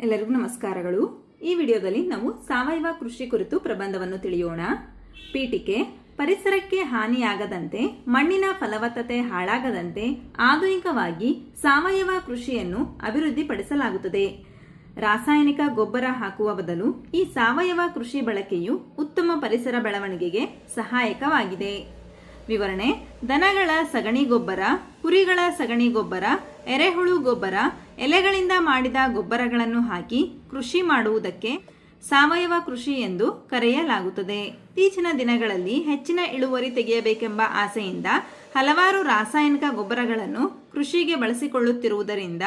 ಎಲ್ಲರಿಗೂ ನಮಸ್ಕಾರಗಳು. ಈ ವಿಡಿಯೋದಲ್ಲಿ ನಾವು ಸಾವಯವ ಕೃಷಿ ಕುರಿತು ಪ್ರಬಂಧವನ್ನು ತಿಳಿಯೋಣ. ಪೀಠಿಕೆ, ಪರಿಸರಕ್ಕೆ ಹಾನಿಯಾಗದಂತೆ, ಮಣ್ಣಿನ ಫಲವತ್ತತೆ ಹಾಳಾಗದಂತೆ ಆಧುನಿಕವಾಗಿ ಸಾವಯವ ಕೃಷಿಯನ್ನು ಅಭಿವೃದ್ಧಿಪಡಿಸಲಾಗುತ್ತದೆ. ರಾಸಾಯನಿಕ ಗೊಬ್ಬರ ಹಾಕುವ ಬದಲು ಈ ಸಾವಯವ ಕೃಷಿ ಬಳಕೆಯು ಉತ್ತಮ ಪರಿಸರ ಬೆಳವಣಿಗೆಗೆ ಸಹಾಯಕವಾಗಿದೆ. ವಿವರಣೆ, ದನಗಳ ಸಗಣಿ ಗೊಬ್ಬರ, ಕುರಿಗಳ ಸಗಣಿ ಗೊಬ್ಬರ, ಎರೆಹುಳು ಗೊಬ್ಬರ, ಎಲೆಗಳಿಂದ ಮಾಡಿದ ಗೊಬ್ಬರಗಳನ್ನು ಹಾಕಿ ಕೃಷಿ ಮಾಡುವುದಕ್ಕೆ ಸಾವಯವ ಕೃಷಿ ಎಂದು ಕರೆಯಲಾಗುತ್ತದೆ. ಇತ್ತೀಚಿನ ದಿನಗಳಲ್ಲಿ ಹೆಚ್ಚಿನ ಇಳುವರಿ ತೆಗೆಯಬೇಕೆಂಬ ಆಸೆಯಿಂದ ಹಲವಾರು ರಾಸಾಯನಿಕ ಗೊಬ್ಬರಗಳನ್ನು ಕೃಷಿಗೆ ಬಳಸಿಕೊಳ್ಳುತ್ತಿರುವುದರಿಂದ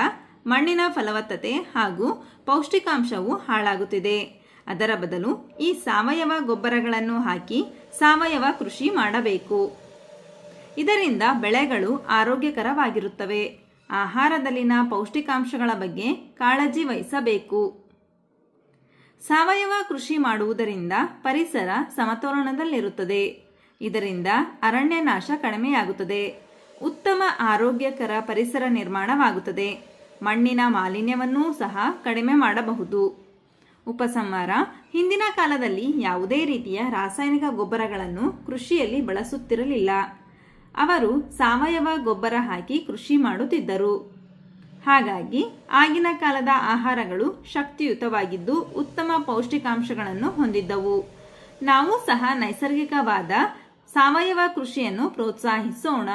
ಮಣ್ಣಿನ ಫಲವತ್ತತೆ ಹಾಗೂ ಪೌಷ್ಟಿಕಾಂಶವು ಹಾಳಾಗುತ್ತಿದೆ. ಅದರ ಬದಲು ಈ ಸಾವಯವ ಗೊಬ್ಬರಗಳನ್ನು ಹಾಕಿ ಸಾವಯವ ಕೃಷಿ ಮಾಡಬೇಕು. ಇದರಿಂದ ಬೆಳೆಗಳು ಆರೋಗ್ಯಕರವಾಗಿರುತ್ತವೆ. ಆಹಾರದಲ್ಲಿನ ಪೌಷ್ಟಿಕಾಂಶಗಳ ಬಗ್ಗೆ ಕಾಳಜಿ ವಹಿಸಬೇಕು. ಸಾವಯವ ಕೃಷಿ ಮಾಡುವುದರಿಂದ ಪರಿಸರ ಸಮತೋಲನದಲ್ಲಿರುತ್ತದೆ. ಇದರಿಂದ ಅರಣ್ಯ ನಾಶ ಕಡಿಮೆಯಾಗುತ್ತದೆ. ಉತ್ತಮ ಆರೋಗ್ಯಕರ ಪರಿಸರ ನಿರ್ಮಾಣವಾಗುತ್ತದೆ. ಮಣ್ಣಿನ ಮಾಲಿನ್ಯವನ್ನೂ ಸಹ ಕಡಿಮೆ ಮಾಡಬಹುದು. ಉಪಸಂಹಾರ, ಹಿಂದಿನ ಕಾಲದಲ್ಲಿ ಯಾವುದೇ ರೀತಿಯ ರಾಸಾಯನಿಕ ಗೊಬ್ಬರಗಳನ್ನು ಕೃಷಿಯಲ್ಲಿ ಬಳಸುತ್ತಿರಲಿಲ್ಲ. ಅವರು ಸಾವಯವ ಗೊಬ್ಬರ ಹಾಕಿ ಕೃಷಿ ಮಾಡುತ್ತಿದ್ದರು. ಹಾಗಾಗಿ ಆಗಿನ ಕಾಲದ ಆಹಾರಗಳು ಶಕ್ತಿಯುತವಾಗಿದ್ದು ಉತ್ತಮ ಪೌಷ್ಟಿಕಾಂಶಗಳನ್ನು ಹೊಂದಿದ್ದವು. ನಾವು ಸಹ ನೈಸರ್ಗಿಕವಾದ ಸಾವಯವ ಕೃಷಿಯನ್ನು ಪ್ರೋತ್ಸಾಹಿಸೋಣ.